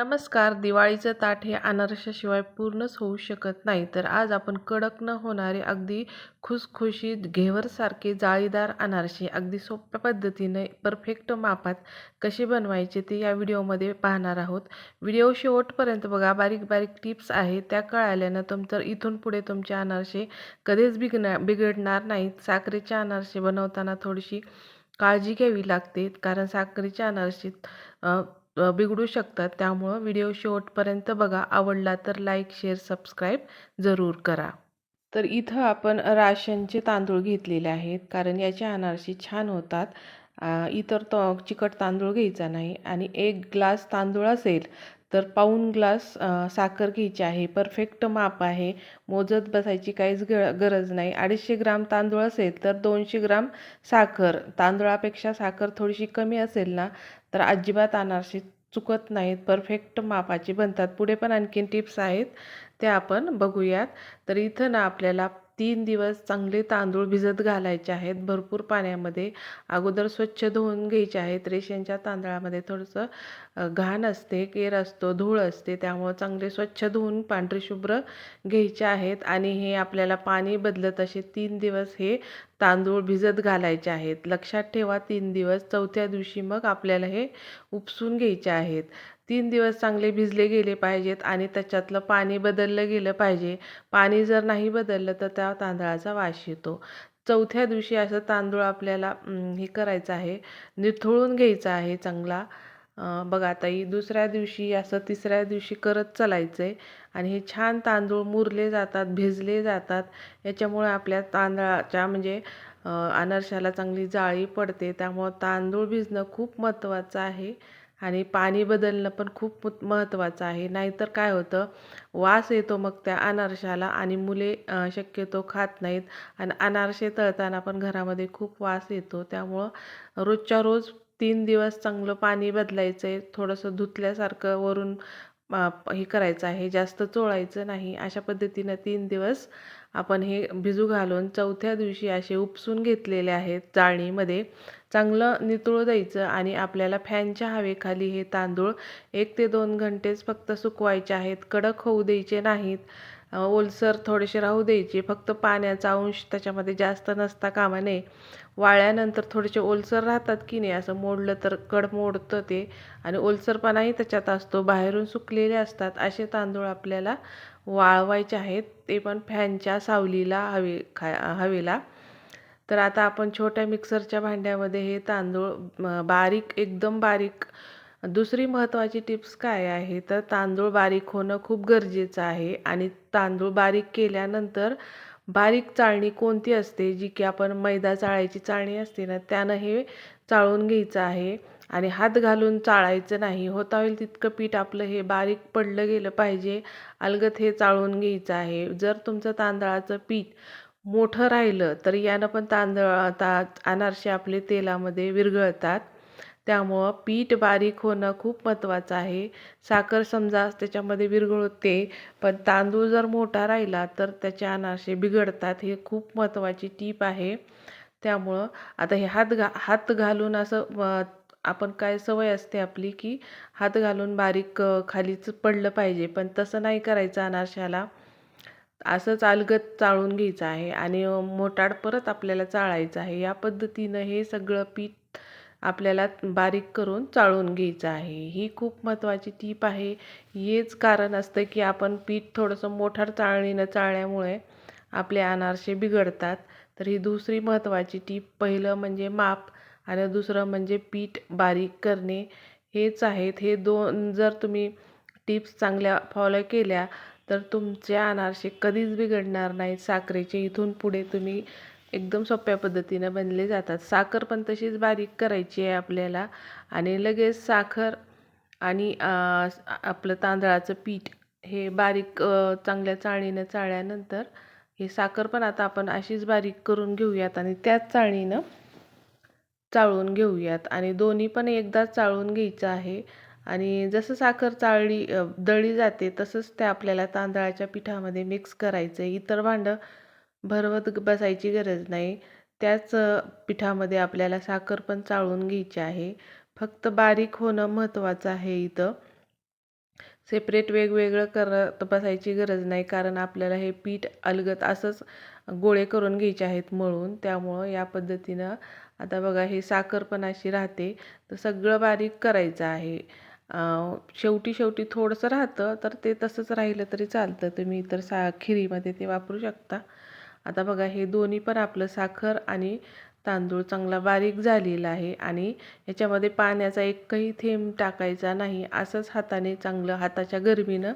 नमस्कार दिवाळीचं ताट हे अनारशाशिवाय पूर्णच होऊ शकत नाही. तर आज आपण कडक न होणारे अगदी खुसखुशीत घेवरसारखे जाळीदार अनारसे अगदी सोप्या पद्धतीने परफेक्ट मापात कसे बनवायचे ते या व्हिडिओमध्ये पाहणार आहोत. व्हिडिओ शेवटपर्यंत बघा बारीक बारीक टिप्स आहेत. त्या कळाल्यानं तुमचं इथून पुढे तुमचे अनारसे कधीच बिघणार बिघडणार नाहीत. साखरेचे अनारसे बनवताना थोडीशी काळजी घ्यावी लागते कारण साखरेच्या अनारशीत बिघडू शकतात. त्यामुळं व्हिडिओ शेवटपर्यंत बघा. आवडला तर लाईक शेअर सबस्क्राईब जरूर करा. तर इथं आपण राशनचे तांदूळ घेतलेले आहेत. कारण याचे अनारसे छान होतात. इतर तो चिकट तांदूळ घ्यायचा नाही. आणि एक ग्लास तांदूळ असेल तर पाऊण ग्लास साखर घ्यायची आहे. परफेक्ट माप आहे. मोजत बसायची काहीच ग गरज नाही. अडीचशे ग्राम तांदूळ असेल तर दोनशे ग्राम साखर. तांदूळापेक्षा साखर थोडीशी कमी असेल ना तर अजिबात अनारशी चुकत नाहीत. परफेक्ट मापाचे बनतात. पुढे पण आणखीन टिप्स आहेत. त्या आपण बघूयात. तर इथं ना आपल्याला तीन दिवस चांगले तांदूळ भिजत घालायचे आहेत. भरपूर पाण्यामध्ये अगोदर स्वच्छ धुवून घ्यायचे आहेत. रेशनच्या तांदळामध्ये थोडंसं घाण असते केर असतो धूळ असते. त्यामुळं चांगले स्वच्छ धुवून पांढरे शुभ्र घ्यायचे आहेत. आणि हे आपल्याला पाणी बदलत असे तीन दिवस हे तांदूळ भिजत घालायचे आहेत. लक्षात ठेवा तीन दिवस चौथ्या दिवशी मग आपल्याला हे उपसून घ्यायचे आहेत. तीन दिवस चांगले भिजले गेले पाहिजेत आणि त्याच्यातलं पाणी बदललं गेलं पाहिजे. पाणी जर नाही बदललं तर त्या तांदळाचा वास येतो. चौथ्या दिवशी असं तांदूळ आपल्याला हे करायचं आहे. निथळून घ्यायचा आहे चांगला. बघा आता ही दुसऱ्या दिवशी असं तिसऱ्या दिवशी करत चालायचं आहे आणि हे छान तांदूळ मुरले जातात भिजले जातात. याच्यामुळे आपल्या तांदळाच्या म्हणजे अनारशाला चांगली जाळी पडते. त्यामुळं तांदूळ भिजणं खूप महत्त्वाचं आहे. आणि पाणी बदलणं पण खूप महत्त्वाचं आहे. नाहीतर काय होतं वास येतो मग त्या अनारशाला आणि मुले शक्यतो खात नाहीत. आणि अनारसे तळताना पण घरामध्ये खूप वास येतो. त्यामुळं रोजच्या रोज तीन दिवस चांगलं पाणी बदलायचं आहे थोडंसं धुतल्यासारखं वरून हे करायचं आहे. जास्त चोळायचं नाही. अशा पद्धतीनं तीन दिवस आपण हे भिजू घालून चौथ्या दिवशी असे उपसून घेतलेले आहेत चाळणीमध्ये. चांगलं नितळू द्यायचं आणि आपल्याला फॅनच्या हवेखाली हे तांदूळ एक ते दोन घंटेच फक्त सुकवायचे आहेत. कडक होऊ द्यायचे नाहीत. ओलसर थोडेसे राहू द्यायचे. फक्त पाण्याचा अंश त्याच्यामध्ये जास्त नसता कामा नये. वाळल्यानंतर थोडेसे ओलसर राहतात की नाही असं मोडलं तर कड मोडतं ते. आणि ओलसरपणाही त्याच्यात असतो. बाहेरून सुकलेले असतात. असे तांदूळ आपल्याला वाळवायचे आहेत ते पण फॅनच्या सावलीला हवे खा हवेला. तर आता आपण छोट्या मिक्सरच्या भांड्यामध्ये हे तांदूळ बारीक एकदम बारीक. दुसरी महत्त्वाची टिप्स काय आहे? तर तांदूळ बारीक होणं खूप गरजेचं आहे आणि तांदूळ बारीक केल्यानंतर बारीक चाळणी कोणती असते? जी की आपण मैदा चाळायची चाळणी असते ना त्यानं हे चाळून घ्यायचं आहे. आणि हात घालून चाळायचं नाही. होता होईल तितकं पीठ आपलं हे बारीक पडलं गेलं पाहिजे. अलगत हे चाळून घ्यायचं आहे. जर तुमचं तांदळाचं पीठ मोठं राहिलं तर यानं पण तांदळ ता अनारसे आपले तेलामध्ये विरघळतात. त्यामुळं पीठ बारीक होणं खूप महत्त्वाचं आहे. साखर समजा त्याच्यामध्ये विरघळते पण तांदूळ जर मोठा राहिला तर त्याचे अनारसे बिघडतात. हे खूप महत्त्वाची टीप आहे. त्यामुळं आता हे हात घा हात घालून असं आपण काय सवय असते आपली की हात घालून बारीक खालीच पडलं पाहिजे. पण तसं नाही करायचं अनारशाला. असंच अलगत चाळून घ्यायचं आहे आणि मोटाड परत आपल्याला चाळायचं आहे. या पद्धतीनं हे सगळं पीठ आपल्याला बारीक करून चाळून घ्यायचं आहे. ही खूप महत्त्वाची टीप आहे. हेच कारण असतं की आपण पीठ थोडंसं मोठार चाळणीनं चाळल्यामुळे आपले अनारसे बिघडतात. तर ही दुसरी महत्त्वाची टीप. पहिलं म्हणजे माप. आणि दुसरं म्हणजे पीठ बारीक करणे हेच आहेत. हे दोन जर तुम्ही टिप्स चांगल्या फॉलो केल्या तर तुमचे अनारसे कधीच बिघडणार नाहीत. साखरेचे इथून पुढे तुम्ही एकदम सोप्या पद्धतीनं बनले जातात. साखर पण तशीच बारीक करायची आहे आपल्याला. आणि लगेच साखर आणि आपलं तांदळाचं पीठ हे बारीक चांगल्या चाळणीनं चाळल्यानंतर हे साखर पण आता आपण अशीच बारीक करून घेऊयात. आणि त्याच चाळणीनं चाळून घेऊयात. आणि दोन्ही पण एकदाच चाळून घ्यायचं आहे. आणि जसं साखर चाळली दळली जाते तसंच ते आपल्याला तांदळाच्या पिठामध्ये मिक्स करायचं आहे इतर भांडं भरवत बसायची गरज नाही. त्याच पिठामध्ये आपल्याला साखर पण चाळून घ्यायची आहे. फक्त बारीक होणं महत्त्वाचं आहे इथं. सेपरेट वेगवेगळं करत बसायची गरज नाही कारण आपल्याला हे पीठ अलगत असंच गोळे करून घ्यायचे आहेत मळून. त्यामुळं या पद्धतीनं आता बघा हे साखर पण अशी राहते. तर सगळं बारीक करायचं आहे. शेवटी शेवटी थोडंसं राहतं तर ते तसंच राहिलं तरी चालतं. तुम्ही इतर सा खिरीमध्ये ते वापरू शकता. आता बघा हे दोन्ही पण आपलं साखर आणि तांदूळ चांगला बारीक झालेला आहे आणि याच्यामध्ये पाण्याचा एकही थेंब टाकायचा नाही. असंच हाताने चांगलं हाताच्या गरमीनं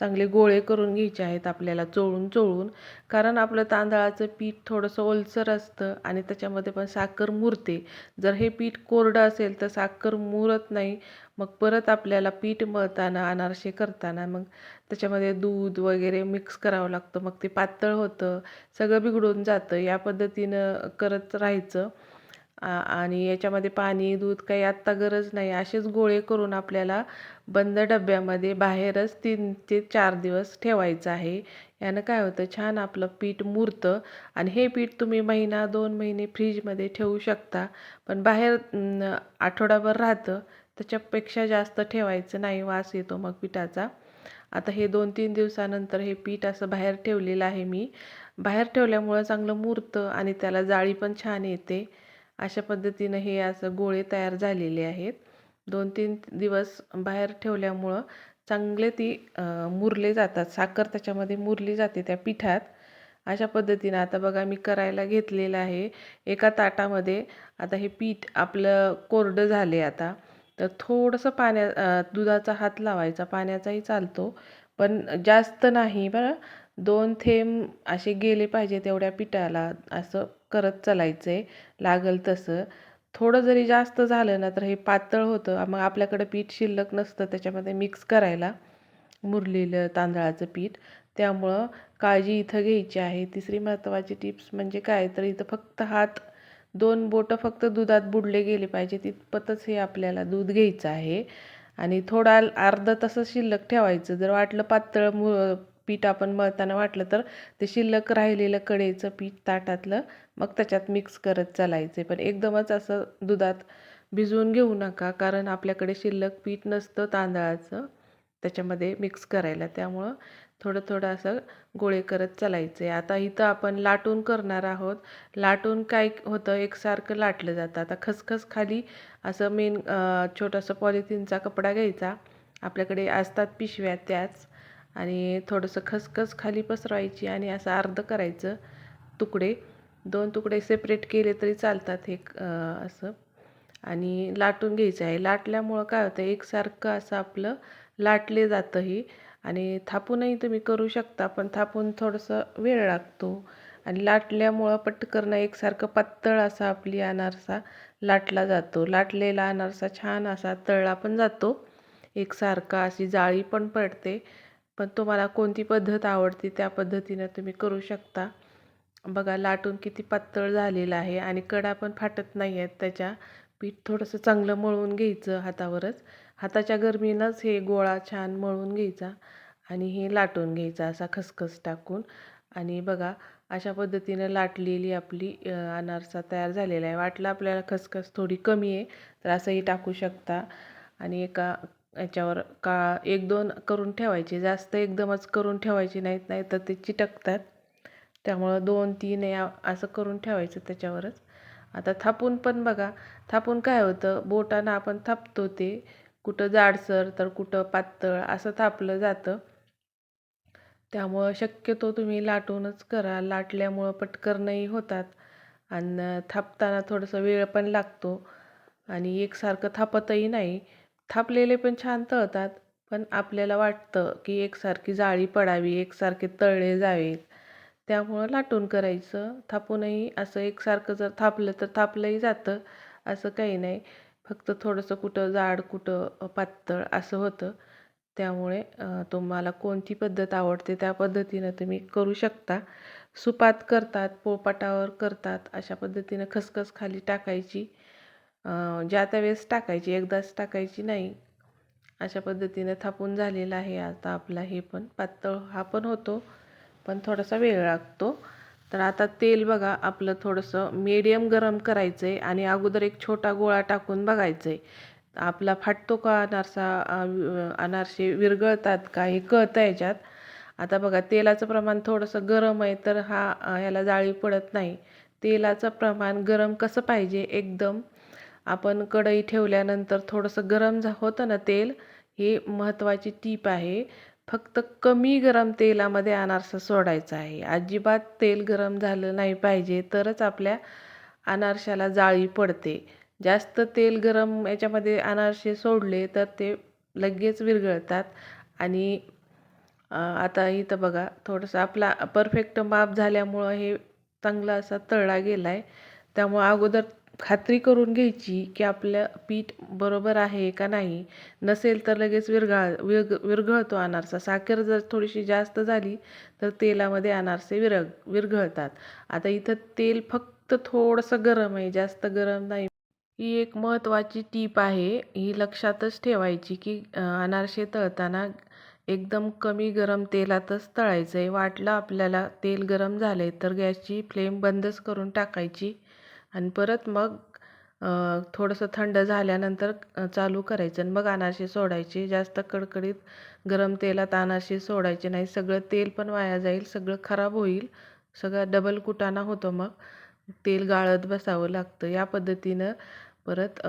चांगले गोळे करून घ्यायचे आहेत आपल्याला चोळून चोळून. कारण आपलं तांदळाचं पीठ थोडंसं ओलसर असतं आणि त्याच्यामध्ये पण साखर मुरते. जर हे पीठ कोरडं असेल तर साखर मुरत नाही. मग परत आपल्याला पीठ मळताना अनारसे करताना मग त्याच्यामध्ये दूध वगैरे मिक्स करावं लागतं. मग ते पातळ होतं. सगळं बिघडून जातं. या पद्धतीनं करत राहायचं. आणि याच्यामध्ये पाणी दूध काही आत्ता गरज नाही. असेच गोळे करून आपल्याला बंद डब्यामध्ये बाहेरच तीन ते चार दिवस ठेवायचं आहे. यानं काय होतं? छान आपलं पीठ मुरतं आणि हे पीठ तुम्ही महिना दोन महिने फ्रीजमध्ये ठेवू शकता. पण बाहेर आठवडाभर राहतं त्याच्यापेक्षा जास्त ठेवायचं नाही वास येतो मग पिठाचा. आता हे दोन तीन दिवसानंतर हे पीठ असं बाहेर ठेवलेलं आहे मी. बाहेर ठेवल्यामुळं चांगलं मुरतं आणि त्याला जाळी पण छान येते. अशा पद्धतीनं हे असं गोळे तयार झालेले आहेत. दोन तीन दिवस बाहेर ठेवल्यामुळं चांगले ती मुरले जातात. साखर त्याच्यामध्ये मुरली जाते त्या पिठात. अशा पद्धतीनं आता बघा मी करायला घेतलेलं आहे. एका ताटामध्ये आता हे पीठ आपलं कोरडं झाले आता. तर थोडंसं पाण्या दुधाचा हात लावायचा. पाण्याचाही चालतो. पण जास्त नाही बरं. दोन थेंब असे गेले पाहिजे तेवढ्या पिठाला. असं करत चालायचं आहे लागल तसं. थोडं जरी जास्त झालं ना तर हे पातळ होतं. मग आपल्याकडं पीठ शिल्लक नसतं त्याच्यामध्ये मिक्स करायला. मुरलेलं तांदळाचं पीठ. त्यामुळं काळजी इथं घ्यायची आहे. तिसरी महत्त्वाची टिप्स म्हणजे काय? तर इथं फक्त हात दोन बोटं फक्त दुधात बुडले गेले पाहिजे. तितपतच हे आपल्याला दूध घ्यायचं आहे. आणि थोडा अर्धा तसं शिल्लक ठेवायचं. जर वाटलं पातळ मु पीठ आपण मळताना वाटलं तर ते शिल्लक राहिलेलं कढईचं पीठ ताटातलं मग त्याच्यात मिक्स करत चालायचे. पण एकदमच असं दुधात भिजवून घेऊ नका कारण आपल्याकडे शिल्लक पीठ नसतं तांदळाचं त्याच्यामध्ये मिक्स करायला. त्यामुळं थोडं थोडं असं गोळे करत चालायचे. आता इथं आपण लाटून करणार आहोत. लाटून काय होतं एकसारखं लाटलं जातं. आता खसखस खाली असं मेन छोटंसं पॉलिथिनचा कपडा घ्यायचा. आपल्याकडे असतात पिशव्या त्याच. आणि थोडंसं खसखस खाली पसरवायची आणि असं अर्ध करायचं तुकडे. दोन तुकडे सेपरेट केले तरी चालतात हे असं. आणि लाटून घ्यायचं आहे. लाटल्यामुळं काय होतं एकसारखं असं आपलं लाटले जातं हे. आणि थापूनही तुम्ही करू शकता पण थापून थोडंसं वेळ लागतो. आणि लाटल्यामुळं पटकरणं एकसारखं पातळ असा आपली अनारसा लाटला जातो. लाटलेला अनारसा छान असा तळला पण जातो. एकसारखा अशी जाळी पण पडते. पण तुम्हाला कोणती पद्धत आवडते त्या पद्धतीनं तुम्ही करू शकता. बघा लाटून किती पातळ झालेलं आहे आणि कडा पण फाटत नाही आहेत. त्याच्या पीठ थोडंसं चांगलं मळून घ्यायचं हातावरच. हाताच्या गरमीनंच हे गोळा छान मळून घ्यायचा आणि हे लाटून घ्यायचा असा खसखस टाकून. आणि बघा अशा पद्धतीनं लाटलेली आपली अनारसा तयार झालेला आहे. वाटलं आपल्याला खसखस थोडी कमी आहे तर असंही टाकू शकता. आणि एका याच्यावर का एक दोन करून ठेवायचे. जास्त एकदमच करून ठेवायचे नाहीत नाही तर ते चिटकतात. त्यामुळं दोन तीन या असं करून ठेवायचं त्याच्यावरच. आता थापून पण बघा थापून काय होतं? बोटानं आपण थापतो ते. कुठं जाडसर तर कुठं पातळ असं थापलं जातं. त्यामुळं शक्यतो तुम्ही लाटूनच करा. लाटल्यामुळं पटकरणही होतात. आणि थापताना थोडंसं वेळ पण लागतो. आणि एकसारखं थापतही नाही. थापलेले पण छान तळतात पण आपल्याला वाटतं की एकसारखी जाळी पडावी एकसारखे तळले जावेत. त्यामुळं लाटून करायचं. थापूनही असं एकसारखं जर थापलं तर थापलंही जातं असं काही नाही. फक्त थोडंसं कुठं जाड कुठं पातळ असं होतं. त्यामुळे तुम्हाला कोणती पद्धत आवडते त्या पद्धतीनं तुम्ही करू शकता. सुपात करतात पोळपाटावर करतात अशा पद्धतीनं खसखस खाली टाकायची. ज्या त्या वेळेस टाकायची एकदाच टाकायची नाही अशा पद्धतीनं थापून झालेला आहे आता आपला हे पण. पातळ हा पण होतो पण थोडासा वेळ लागतो. तर आता तेल बघा आपलं थोडंसं मीडियम गरम करायचं आहे आणि अगोदर एक छोटा गोळा टाकून बघायचं आहे आपला फाटतो का अनारसा अनारसे विरगळतात का हे कळतं याच्यात. आता बघा तेलाचं प्रमाण थोडंसं गरम आहे तर हा ह्याला जाळी पडत नाही. तेलाचं प्रमाण गरम कसं पाहिजे एकदम आपण कढई ठेवल्यानंतर थोडंसं गरम झा होतं ना तेल? हे महत्त्वाची टीप आहे. फक्त कमी गरम तेलामध्ये अनारसा सोडायचा आहे. अजिबात तेल गरम झालं नाही पाहिजे तरच आपल्या अनारशाला जाळी पडते. जास्त तेल गरम याच्यामध्ये अनारसे सोडले तर ते लगेच विरघळतात. आणि आता इथं बघा थोडंसं आपला परफेक्ट माप झाल्यामुळं हे चांगला असा तळला गेला आहे त्यामुळं अगोदर खात्री करून घ्यायची की आपलं पीठ बरोबर आहे का नाही. नसेल तर लगेच विरघळ विरघ विरघळतो अनारसा. साखर जर थोडीशी जास्त झाली तर तेलामध्ये अनारसे विरघ विरघळतात. आता इथं तेल फक्त थोडंसं गरम आहे जास्त गरम नाही. ही एक महत्त्वाची टीप आहे. ही लक्षातच ठेवायची की अनारसे तळताना एकदम कमी गरम तेलातच तळायचं आहे वाटलं आपल्याला तेल गरम झालं आहे तर गॅसची फ्लेम बंदच करून टाकायची. आणि परत मग थोडंसं थंड झाल्यानंतर चालू करायचं. आणि मग अनारसे सोडायचे. जास्त कडकडीत गरम तेलात अनारसे सोडायचे नाही. सगळं तेल पण वाया जाईल. सगळं खराब होईल. सगळं डबल कुटाणा होतो मग. तेल गाळत बसावं लागतं. या पद्धतीनं परत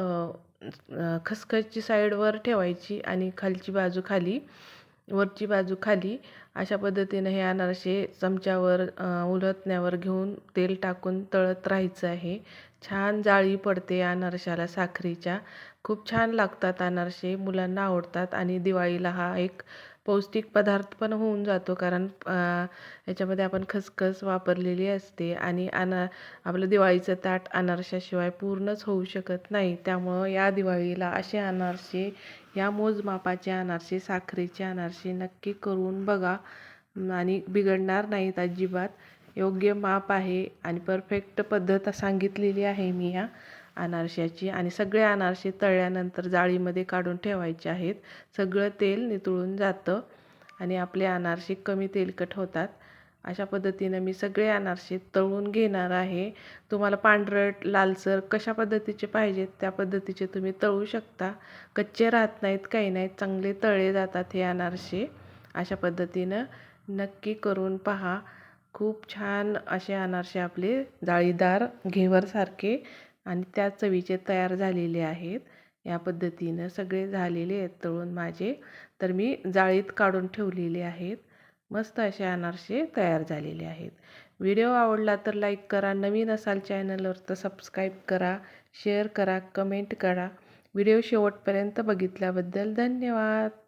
खसखसची साईडवर ठेवायची आणि खालची बाजू खाली वरची बाजू खाली अशा पद्धतीनं हे अनारसे चमच्यावर उलथण्यावर उलटण्यावर घेऊन तेल टाकून तळत राहायचं आहे. छान जाळी पडते अनारशाला साखरेच्या. खूप छान लागतात अनारसे मुलांना आवडतात आणि दिवाळीला हा एक पौष्टिक पदार्थ पण होऊन जातो. कारण याच्यामध्ये आपण खसखस वापरलेली असते आणि अना आपलं दिवाळीचं ताट अनारशाशिवाय पूर्णच होऊ शकत नाही. त्यामुळं या दिवाळीला असे अनारसे या मोजमापाचे अनारसे साखरेचे अनारसे नक्की करून बघा. आणि बिघडणार नाहीत अजिबात. योग्य माप आहे आणि परफेक्ट पद्धत सांगितलेली आहे मी या. अनारशाची आणि सगळे अनारसे तळल्यानंतर जाळीमध्ये काढून ठेवायचे आहेत. सगळं तेल नितळून जातं आणि आपले अनारसे कमी तेलकट होतात. अशा पद्धतीनं मी सगळे अनारसे तळून घेणार आहे. तुम्हाला पांढरट लालसर कशा पद्धतीचे पाहिजेत त्या पद्धतीचे तुम्ही तळू शकता. कच्चे राहत नाहीत काही नाहीत. चांगले तळले जातात हे अनारसे. अशा पद्धतीनं नक्की करून पहा. खूप छान असे अनारसे आपले जाळीदार घेवरसारखे आणि त्या चवीचे तयार झालेले आहेत. या पद्धतीनं सगळे झालेले आहेत तळून माझे. तर मी जाळीत काढून ठेवलेले आहेत. मस्त असे अनारसे तयार झालेले आहेत. व्हिडिओ आवडला तर लाईक करा. नवीन असाल चॅनलवर तर सबस्क्राईब करा शेअर करा कमेंट करा. व्हिडिओ शेवटपर्यंत बघितल्याबद्दल धन्यवाद.